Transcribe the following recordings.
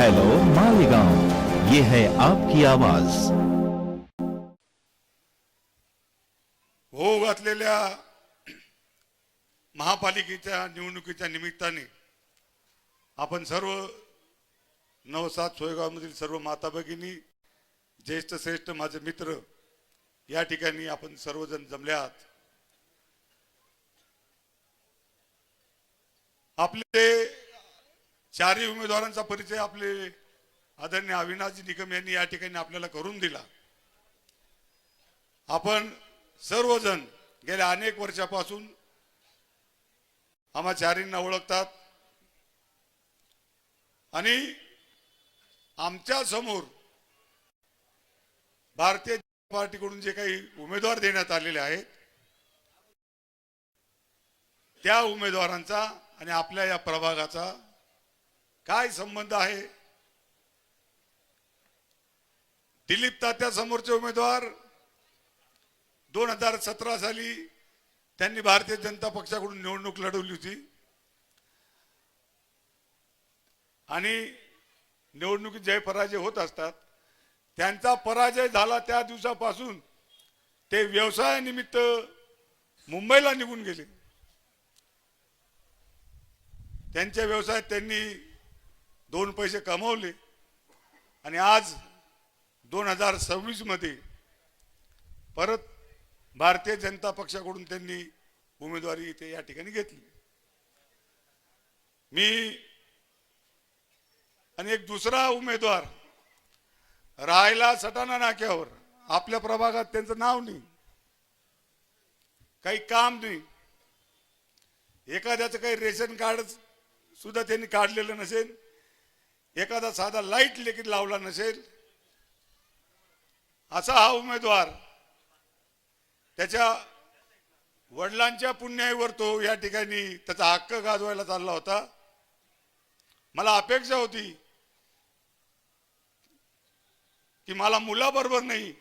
Hello Malegaon. ये है आपकी आवाज। हो घातलेल्या महापालिकेच्या निवडणुकीच्या निमित्ताने आपण सर्व नवसात सोयगावमधील सर्व माता भगिनी ज्येष्ठ श्रेष्ठ माझे मित्र या ठिकाणी आपण सर्वजण जमले आहात. आपले चारही उमेदवारांचा परिचय आपले आदरणीय अविनाश निकम यांनी या ठिकाणी आपल्याला करून दिला. आपण सर्वजण गेल्या अनेक वर्षापासून आम्हा चारींना ओळखतात. आणि आमच्यासमोर भारतीय जनता पार्टीकडून जे काही उमेदवार देण्यात आलेले आहेत त्या उमेदवारांचा आणि आपल्या या प्रभागाचा काय संबंध आहे? दिलीप तात्या समोरचे उमेदवार दोन हजार सतरा साली त्यांनी भारतीय जनता पक्षाकडून निवडणूक लढवली होती. आणि निवडणुकीत जय पराजय होत असतात त्यांचा पराजय झाला त्या दिवसापासून ते व्यवसायानिमित्त मुंबईला निघून गेले. त्यांच्या व्यवसायात त्यांनी दोन पैसे कमावले. आणि आज दोन हजार सव्वीसमध्ये परत भारतीय जनता पक्षाकडून त्यांनी उमेदवारी इथे या ठिकाणी घेतली. मी आणि एक दुसरा उमेदवार राहायला सटाणा नाक्यावर आपल्या प्रभागात त्यांचं नाव नाही. काही काम नाही. एखाद्याचं काही रेशन कार्ड सुद्धा त्यांनी काढलेलं नसेल एखादा साधा लाइट लेखीत लावला नसेल असा हा उमेदवार त्याच्या वडिलांच्या पुण्याईवर तो या ठिकाणी त्याचा हक्क गाजवायला चालला होता. मला अपेक्षा होती की मला मुलाबरोबर नाही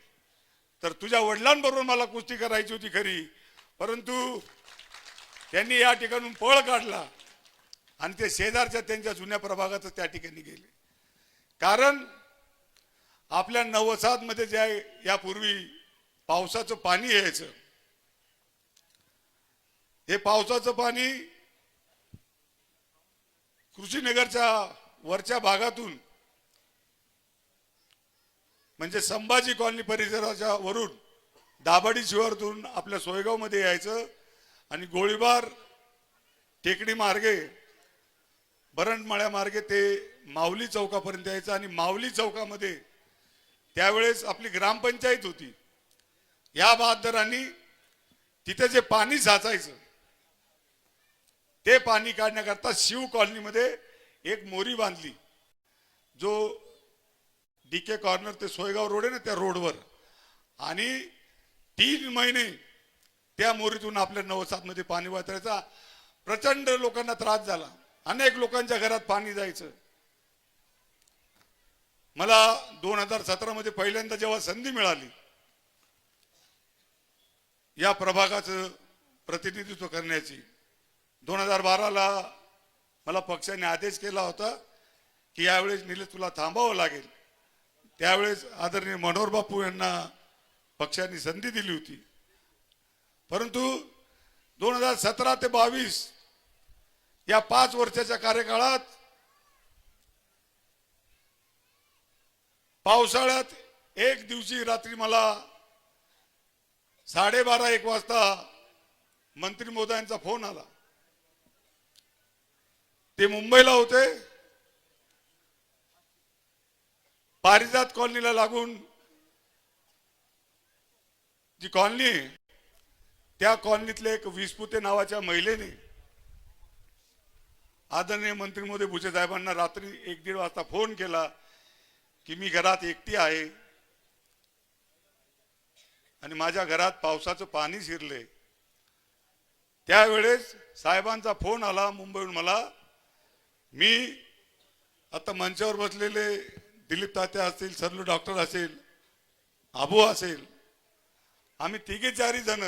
तर तुझ्या वडिलांबरोबर मला कुस्ती करायची होती खरी परंतु त्यांनी या ठिकाणून पळ काढला आणि ते शेजारच्या त्यांच्या जुन्या प्रभागातच त्या ठिकाणी गेले. कारण आपल्या नवसात मध्ये जे आहे यापूर्वी पावसाचं पाणी यायचं हे पावसाचं पाणी कृषीनगरच्या वरच्या भागातून म्हणजे संभाजी कॉलनी परिसराच्या वरून दाभाडी शिवारातून आपल्या सोयगावमध्ये यायचं आणि गोळीबार टेकडी मार्गे बरणमाळ्या मार्गे ते माऊली चौकापर्यंत यायचं आणि माऊली चौकामध्ये त्यावेळेस आपली ग्रामपंचायत होती. या बहादरांनी तिथे जे पाणी साचायचं ते पाणी काढण्याकरता शिव कॉलनीमध्ये एक मोरी बांधली. जो डी के कॉर्नर ते सोयगाव रोड आहे ना त्या रोडवर. आणि तीन महिने त्या मोरीतून आपल्या नवसातमध्ये पाणी वाचायचा प्रचंड लोकांना त्रास झाला. अनेक लोकांच्या घरात पाणी जायचं. मला दोन हजार सतरा मध्ये पहिल्यांदा जेव्हा संधी मिळाली या प्रभागाचं प्रतिनिधित्व करण्याची दोन हजार बाराला मला पक्षाने आदेश केला होता की यावेळेस निलेश तुला थांबावं लागेल. त्यावेळेस आदरणीय मनोहर बापू यांना पक्षाने संधी दिली होती. परंतु दोन हजार सतरा ते बावीस या पाच वर्षाच्या कार्यकाळात पावसाळ्यात एक दिवशी रात्री मला साडेबारा एक वाजता मंत्री मोदयांचा फोन आला. ते मुंबईला होते. पारिजात कॉलनीला लागून जी कॉलनी त्या कॉलनीतले एक विस्पुते नावाच्या महिलेने आदरणीय मंत्री मोदी भुसे साहेबांना रात्री एक दीड वाजता फोन केला की मी घरात एकटी आहे. आणि माझ्या घरात पावसाचं पाणी शिरले त्यावेळेस साहेबांचा फोन आला मुंबईहून मला. मी आता मंचावर बसलेले दिलीप तात्या असतील सरलू डॉक्टर असेल आबू असेल आम्ही तिघे चारी जण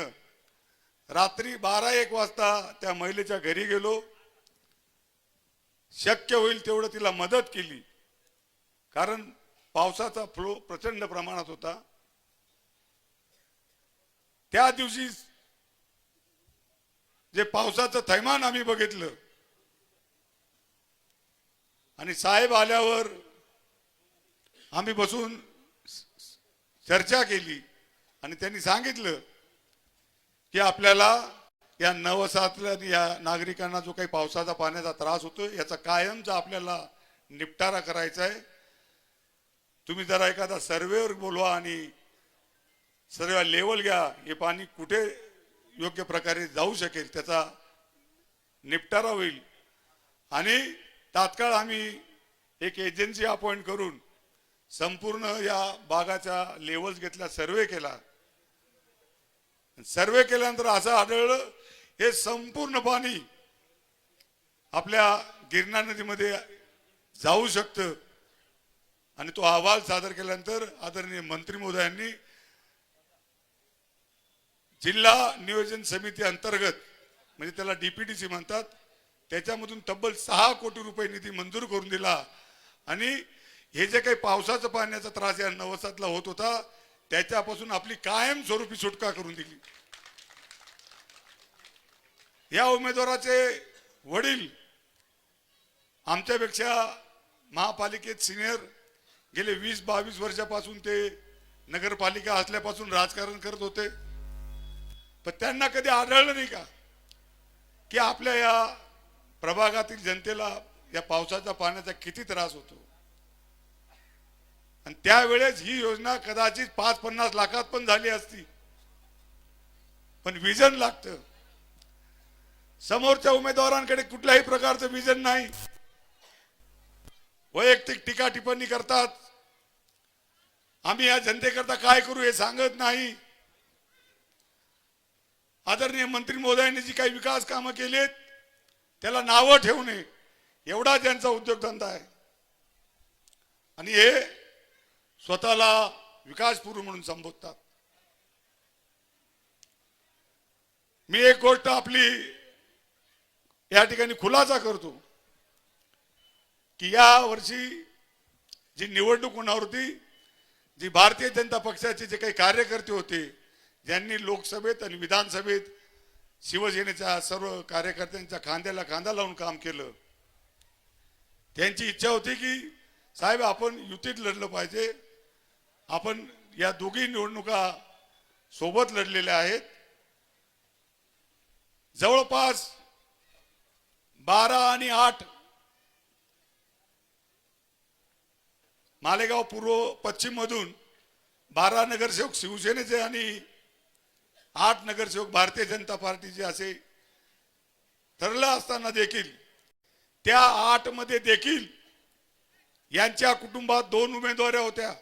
रात्री बारा एक वाजता त्या महिलेच्या घरी गेलो. शक्य होईल तेवढं तिला मदत केली. कारण पावसाचा फ्लो प्रचंड प्रमाणात होता. त्या दिवशी जे पावसाचं थैमान आम्ही बघितलं. आणि साहेब आल्यावर आम्ही बसून चर्चा केली. आणि त्यांनी सांगितलं की आपल्याला या नवसातल्या या नागरिकांना जो काही पावसाचा पाण्याचा त्रास होतो याचा कायमचा आपल्याला निपटारा करायचा आहे तुम्ही जरा एखादा सर्वेवर बोलवा आणि सर्व लेवल घ्या हे पाणी कुठे योग्य प्रकारे जाऊ शकेल त्याचा निपटारा होईल. आणि तात्काळ आम्ही एक एजन्सी अपॉइंट करून संपूर्ण या भागाच्या लेवल्स घेतल्या सर्वे केला. सर्वे केल्यानंतर असं आढळलं हे संपूर्ण पाणी आपल्या गिरणा नदीमध्ये जाऊ शकतं. आणि तो अहवाल सादर केल्यानंतर आदरणीय मंत्री महोदयांनी जिल्हा नियोजन समिती अंतर्गत म्हणजे त्याला डीपीडीसी म्हणतात त्याच्यामधून तब्बल सहा कोटी रुपये निधी मंजूर करून दिला. आणि हे जे काही पावसाचं पाण्याचा त्रास या नवसातला होत होता त्याच्यापासून आपली कायम स्वरूपी सुटका करून दिली. या उमेदवाराचे वडील आमच्यापेक्षा महापालिकेत सिनियर गेले वीस बावीस वर्षापासून ते नगरपालिका असल्यापासून राजकारण करत होते. पण त्यांना कधी आढळलं नाही का की आपल्या या प्रभागातील जनतेला या पावसाच्या पाण्याचा किती त्रास होतो? आणि त्यावेळेस ही योजना कदाचित पाच पन्नास लाखात पण झाली असती. पण विजन लागतं. समोरच्या उमेदवारांकडे कुठल्याही प्रकारचं विजन नाही. वैयक्तिक टीका टिप्पणी करतात. आम्ही या जनतेकरता काय करू हे सांगत नाही. आदरणीय मंत्री महोदयांनी जी काही विकास कामं केलीत त्याला नावं ठेवू नये एवढा त्यांचा उद्योगधंदा आहे. आणि हे स्वतःला विकासपूर्व म्हणून संबोधतात. मी एक गोष्ट आपली या ठिकाणी खुलासा करतो की या वर्षी जी निवडणूक होणार होती जी भारतीय जनता पक्षाचे जे काही कार्यकर्ते होते ज्यांनी लोकसभेत आणि विधानसभेत शिवसेनेच्या सर्व कार्यकर्त्यांच्या खांद्याला खांदा लावून काम केलं त्यांची इच्छा होती की साहेब आपण युतीत लढलं पाहिजे आपण या दोघी निवडणुका सोबत लढलेल्या आहेत. जवळपास बारा आणि आठ. मालेगाव पूर्व पश्चिम मधून बारा नगरसेवक शिवसेनेचे आणि आठ नगरसेवक भारतीय जनता पार्टीचे असे ठरलं असताना देखील त्या आठमध्ये देखील यांच्या कुटुंबात दोन उमेदवाऱ्या होत्या.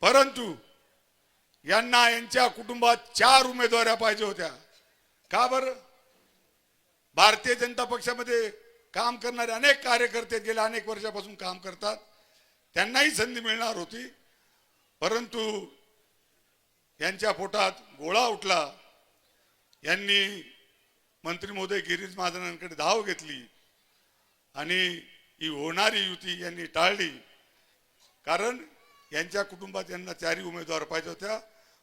परंतु यांना यांच्या कुटुंबात चार उमेदवाऱ्या पाहिजे होत्या. का बरं? भारतीय जनता पक्षामध्ये काम करणारे अनेक कार्यकर्ते गेल्या अनेक वर्षापासून काम करतात. त्यांनाही संधी मिळणार होती. परंतु यांच्या पोटात गोळा उठला. यांनी मंत्री महोदय गिरीश महाजनांकडे धाव घेतली आणि ही होणारी युती यांनी टाळली. कारण यांच्या कुटुंबात यांना चारही उमेदवार पाहिजे होत्या.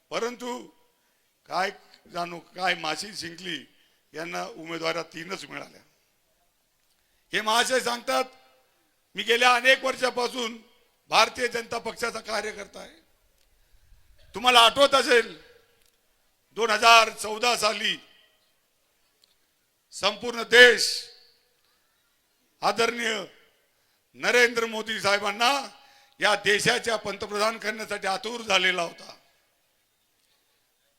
परंतु काय जाणू काय माशी जिंकली यांना उमेदवारा तीनच मिळाल्या. हे महाशय सांगतात मी गेल्या अनेक वर्षापासून भारतीय जनता पक्षाचा कार्यकर्ता आहे. तुम्हाला आठवत असेल दोन हजार चौदा साली संपूर्ण देश आदरणीय नरेंद्र मोदी साहेबांना या देशाच्या पंतप्रधान करण्यासाठी आतुर झालेला होता.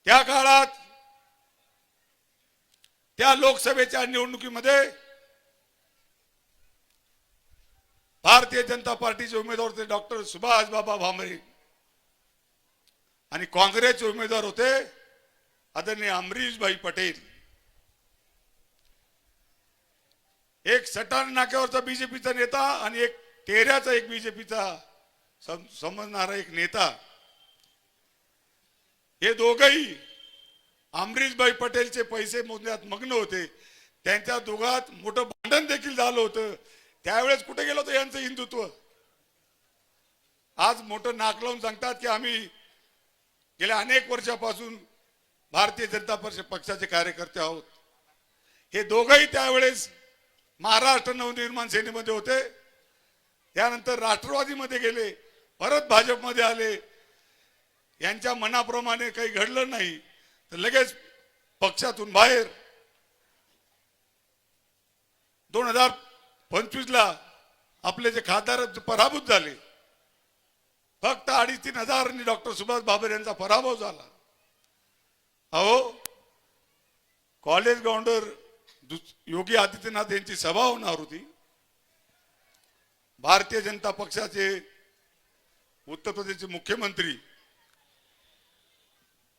त्या काळात त्या लोकसभेच्या निवडणुकीमध्ये भारतीय जनता पार्टीचे उमेदवार होते डॉक्टर सुभाष बाबा भामरे. आणि काँग्रेसचे उमेदवार होते आदरणीय अमरीशभाई पटेल. एक सटाण नाक्यावरचा बीजेपीचा नेता आणि एक तेऱ्याचा एक बीजेपीचा समजणारा एक नेता. हे दोघही अमरीशभाई पटेलचे पैसे मोजण्यात मग्न होते. त्यांच्या दोघात मोठं भांडण देखील झालं होतं. त्यावेळेस कुठे गेलं होतं यांचं हिंदुत्व? आज मोठं नाक लावून सांगतात की आम्ही गेल्या अनेक वर्षापासून भारतीय जनता पक्ष पक्षाचे कार्यकर्ते आहोत. हे दोघंही त्यावेळेस महाराष्ट्र नवनिर्माण सेनेमध्ये होते. त्यानंतर राष्ट्रवादीमध्ये गेले परत भाजपमध्ये आले. यांच्या मनाप्रमाणे काही घडलं नाही. तर लगेच पक्षातून बाहेर दोन हजार पंचवीसला आपले जे खासदार पराभूत झाले. फक्त अडीच तीन हजारांनी डॉक्टर सुभाष बाबर यांचा पराभव झाला. अहो कॉलेज ग्राउंडवर दुस- योगी आदित्यनाथ यांची सभा होणार होती. भारतीय जनता पक्षाचे उत्तर प्रदेशचे मुख्यमंत्री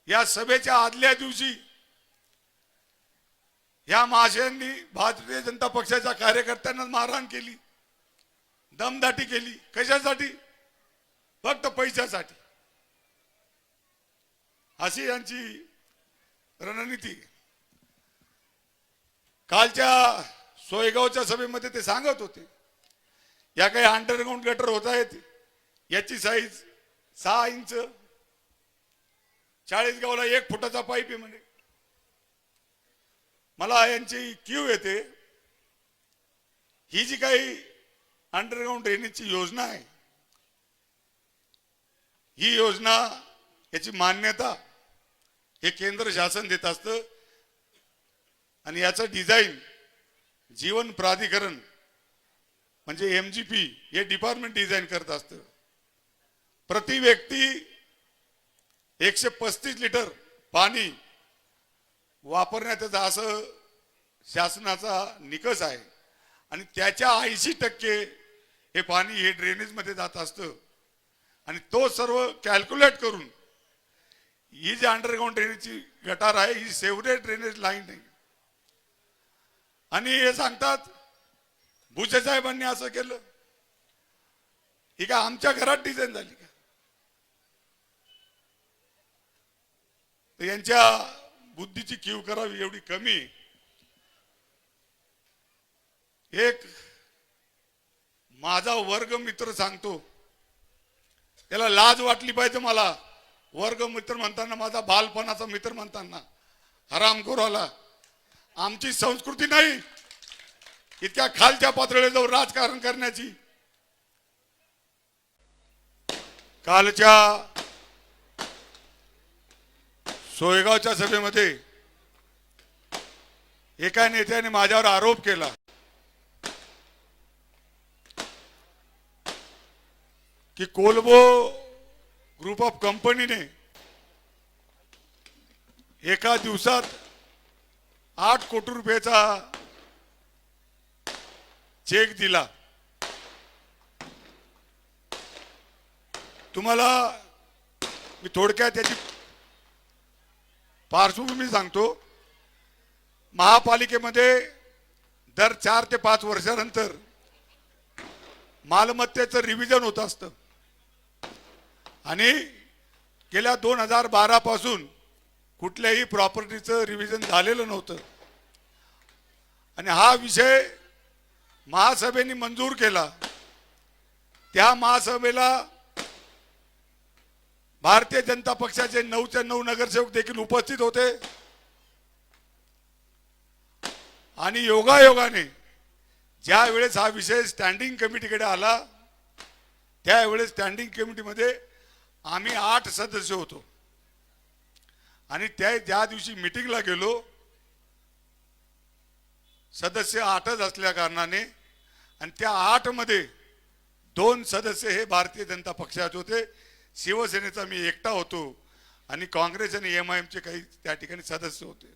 या सभेच्या आदल्या दिवशी या महाशयांनी भारतीय जनता पक्षाच्या कार्यकर्त्यांना मारहाण केली दमदाटी केली. कशासाठी? फक्त पैशासाठी. अशी यांची रणनीती. कालच्या सोयगावच्या सभेमध्ये ते सांगत होते या काही अंडरग्राऊंड गटर होत आहेत याची साईज सहा इंच चाळीसगावला एक फुटाचा पाईप आहे म्हणे. मला यांची क्यू येते. ही जी काही अंडरग्राऊंड ड्रेनेजची योजना आहे ही योजना याची मान्यता हे केंद्र शासन देत असतं. आणि याचं डिझाईन जीवन प्राधिकरण म्हणजे एम जी पी हे डिपार्टमेंट डिझाईन करत असतं. प्रति व्यक्ती एकशे पस्तीस लिटर पाणी वापरण्याचा असं शासनाचा निकष आहे. आणि त्याच्या ऐंशी टक्के हे पाणी हे ड्रेनेजमध्ये जात असतं. आणि तो सर्व कॅल्क्युलेट करून ही जी अंडरग्राऊंड ड्रेनेजची गटार आहे ही सेव्हरेज ड्रेनेज लाईन नाही आणि हे सांगतात भुसे साहेबांनी असं केलं. ही काय आमच्या घरात डिझाईन झाली का? तर यांच्या बुद्धीची कीव करावी एवढी कमी. एक माझा वर्ग मित्र सांगतो त्याला लाज वाटली पाहिजे मला. वर्ग मित्र म्हणताना माझा बालपणाचा मित्र म्हणताना. हराम आला आमची संस्कृती नाही. इतक्या खालच्या पातळीवर जाऊन राजकारण करण्याची. कालच्या सोयगावच्या सभेमध्ये एका नेत्याने माझ्यावर आरोप केला. की कोलबो ग्रुप ऑफ कंपनीने एका दिवसात आठ कोटी रुपयाचा चेक दिला. तुम्हाला मी थोडक्यात त्याची पार्श्वभूमी सांगतो महापालिकेमध्ये दर चार ते पाच वर्षानंतर मालमत्तेचं रिव्हिजन होत असतं. आणि गेल्या दोन हजार बारा पासून कुठल्याही प्रॉपर्टीचं रिव्हिजन झालेलं नव्हतं. आणि हा विषय महासभेने मंजूर केला. त्या महासभेला भारतीय जनता पक्षाचे नऊचे नऊ नगरसेवक देखील उपस्थित होते. आणि योगायोगाने ज्या वेळेस हा विषय स्टँडिंग कमिटीकडे आला त्यावेळेस स्टँडिंग कमिटीमध्ये आम्ही आठ सदस्य होतो. आणि त्या ज्या दिवशी मिटिंगला गेलो सदस्य आठच असल्या कारणाने आणि त्या आठमध्ये दोन सदस्य हे भारतीय जनता पक्षाचे होते. शिवसेनेचा मी एकटा होतो आणि काँग्रेस आणि एम आय एमचे काही त्या ठिकाणी सदस्य होते.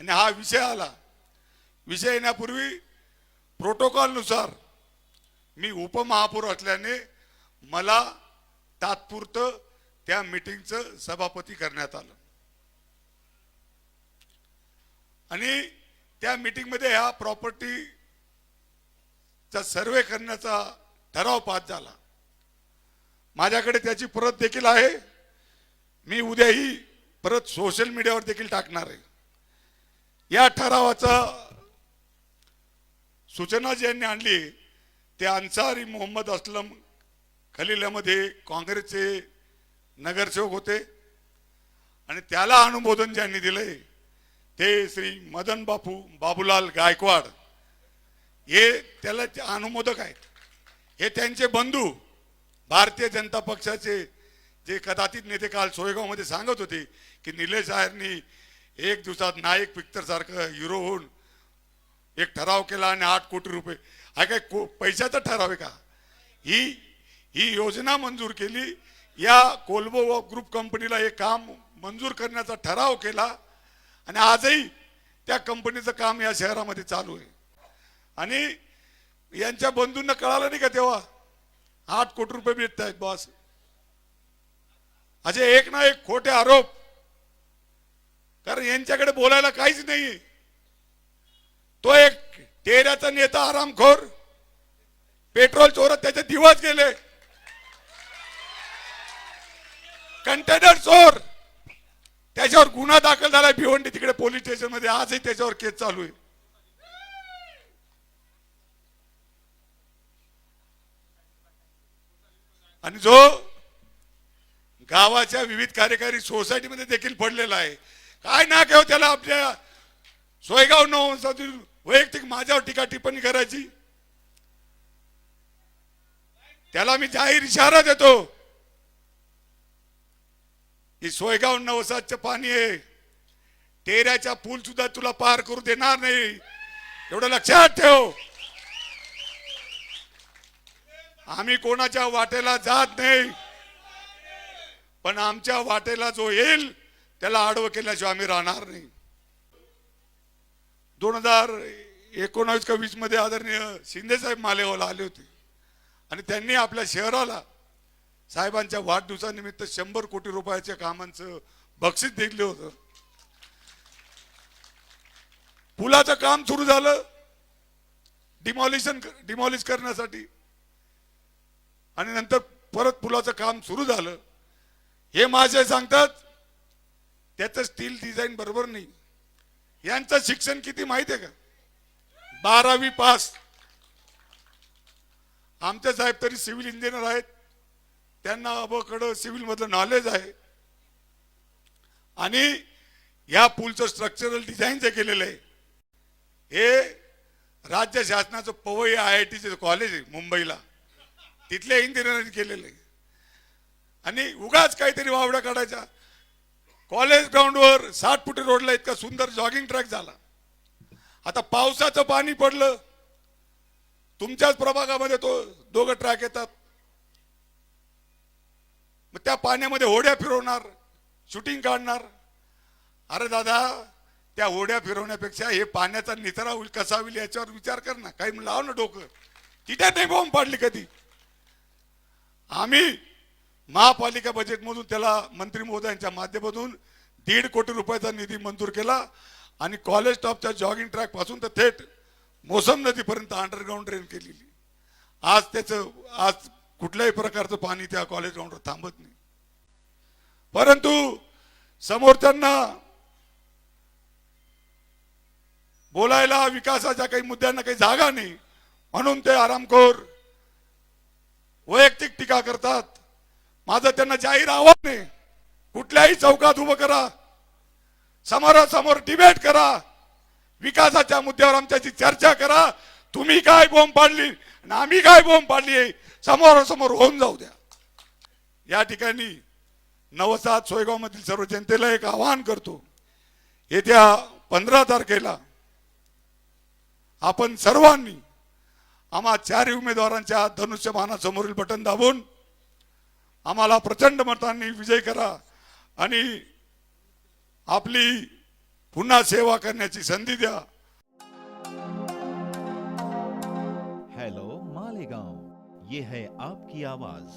आणि हा विषय आला. विषय येण्यापूर्वी प्रोटोकॉलनुसार मी उपमहापौर असल्याने मला तात्पुरतं त्या मिटिंगचं सभापती करण्यात आलं. आणि त्या मीटिंगमध्ये ह्या प्रॉपर्टीचा सर्वे करण्याचा ठराव पास झाला. माझ्याकडे त्याची प्रत देखील आहे. मी उद्याही परत सोशल मीडियावर देखील टाकणार आहे. या ठरावाचा सूचना ज्यांनी आणली ते अन्सारी मोहम्मद असलम खलिल्यामध्ये काँग्रेसचे नगरसेवक होते आणि त्याला अनुमोदन ज्यांनी दिलंय ते श्री मदन बापू बाबूलाल गायकवाड हे त्याला ते अनुमोदक आहेत हे त्यांचे बंधू भारतीय जनता पक्षाचे जे कदाचित नेते काल सोयगावमध्ये सांगत होते की निलेश आयरनी एक दिवसात नायक पिक्चर सारखं हिरो होऊन एक ठराव केला आणि आठ कोटी रुपये. हा काय को पैशाचा ठराव आहे का? ही ही योजना मंजूर केली. या कोल्बो ग्रुप कंपनीला हे काम मंजूर करण्याचा ठराव केला आणि आजही त्या कंपनीचं काम या शहरामध्ये चालू आहे. आणि यांच्या बंधूंना कळालं नाही का तेव्हा? आठ कोटी रुपये भेटत आहेत बॉस असे एक ना एक खोटे आरोप। कारण यांच्याकडे बोलायला काहीच नाही तो एक टेऱ्याचा नेता आरामखोर पेट्रोल चोरत त्याचे दिवस गेले। कंटेनर चोर। त्याच्यावर गुन्हा दाखल झाला भिवंडी तिकडे पोलीस स्टेशनमध्ये आजही त्याच्यावर केस चालू आहे। आणि जो गावाच्या विविध कार्यकारी सोसायटीमध्ये देखील पडलेला आहे. काय ना घेऊ हो त्याला आपल्या सोयगाव नवंशातील वैयक्तिक माझ्यावर टीका टिप्पणी करायची? त्याला मी जाहीर इशारा देतो. की सोयगाव नवसाचं पाणी आहे. टेऱ्याचा पूल सुद्धा तुला पार करू देणार नाही. एवढं लक्षात ठेव. आम्ही कोणाच्या वाटेला जात नाही. पण आमच्या वाटेला जो येईल त्याला आडवं केल्याशिवाय आम्ही राहणार नाही. दोन हजार एकोणावीस का वीसमध्ये आदरणीय शिंदे साहेब मालेगावला आले होते. आणि त्यांनी आपल्या शहराला साहेबांच्या वाढदिवसानिमित्त शंभर कोटी रुपयाच्या कामांचं बक्षीस दिले होतं. पुलाचं काम सुरू झालं. डिमॉलिशन डिमॉलिश करण्यासाठी. आणि नंतर परत पुलाचं काम सुरू झालं. हे माझे सांगतात त्याचं स्टील डिझाईन बरोबर नाही. यांचं शिक्षण किती माहिती आहे का? बारावी पास. आमचे साहेब तरी सिव्हिल इंजिनियर आहेत. त्यांना अबकडं सिव्हिल मधलं नॉलेज आहे. आणि या पूलचं स्ट्रक्चरल डिझाईन जे केलेलं आहे हे राज्य शासनाचं पवई आय आय टीचे कॉलेज आहे मुंबईला. तिथल्या इंजिनियरांनी केलेलं. आहे आणि उगाच काहीतरी वावड्या काढायचा. कॉलेज ग्राउंडवर साठ फुटी रोडला इतका सुंदर जॉगिंग ट्रॅक झाला. आता पावसाचं पाणी पडलं. तुमच्याच प्रभागामध्ये तो दोघं ट्रॅक येतात. मग त्या पाण्यामध्ये होड्या फिरवणार शूटिंग काढणार. अरे दादा त्या होड्या फिरवण्यापेक्षा हे पाण्याचा निचरा होईल कसा होईल याच्यावर विचार कर ना. काही लाव ना डोकं. तिथे नाही बॉम्ब पाडली कधी. आम्ही महापालिका बजेटमधून त्याला मंत्री महोदयांच्या माध्यमातून दीड कोटी रुपयाचा निधी मंजूर केला आणि कॉलेज टॉपच्या जॉगिंग ट्रॅकपासून तर थेट मोसम नदीपर्यंत अंडरग्राऊंड ड्रेन केलेली. आज त्याचं आज कुठल्याही प्रकारचं पाणी त्या कॉलेज ग्राउंडवर थांबत नाही. परंतु समोरच्यांना बोलायला विकासाच्या काही मुद्द्यांना काही जागा नाही म्हणून ते आरामखोर वैयक्तिक टीका करतात. माझं त्यांना जाहीर आव्हान आहे. कुठल्याही चौकात उभं करा. समोरासमोर डिबेट करा. विकासाच्या मुद्द्यावर आमच्याशी चर्चा करा. तुम्ही काय बोंब पाडली आणि आम्ही काय बोंब पाडली समोरासमोर होऊन जाऊ द्या. या ठिकाणी नवसात सोयगाव मधील सर्व जनतेला एक आवाहन करतो. येत्या पंधरा तारखेला आपण सर्वांनी आम्हा चारही उमेदवारांच्या धनुष्यबाणासमोरील बटन दाबून आम्हाला प्रचंड मतांनी विजय करा आणि आपली पुन्हा सेवा करण्याची संधी द्या. हॅलो मालेगांव ये है आपकी आवाज.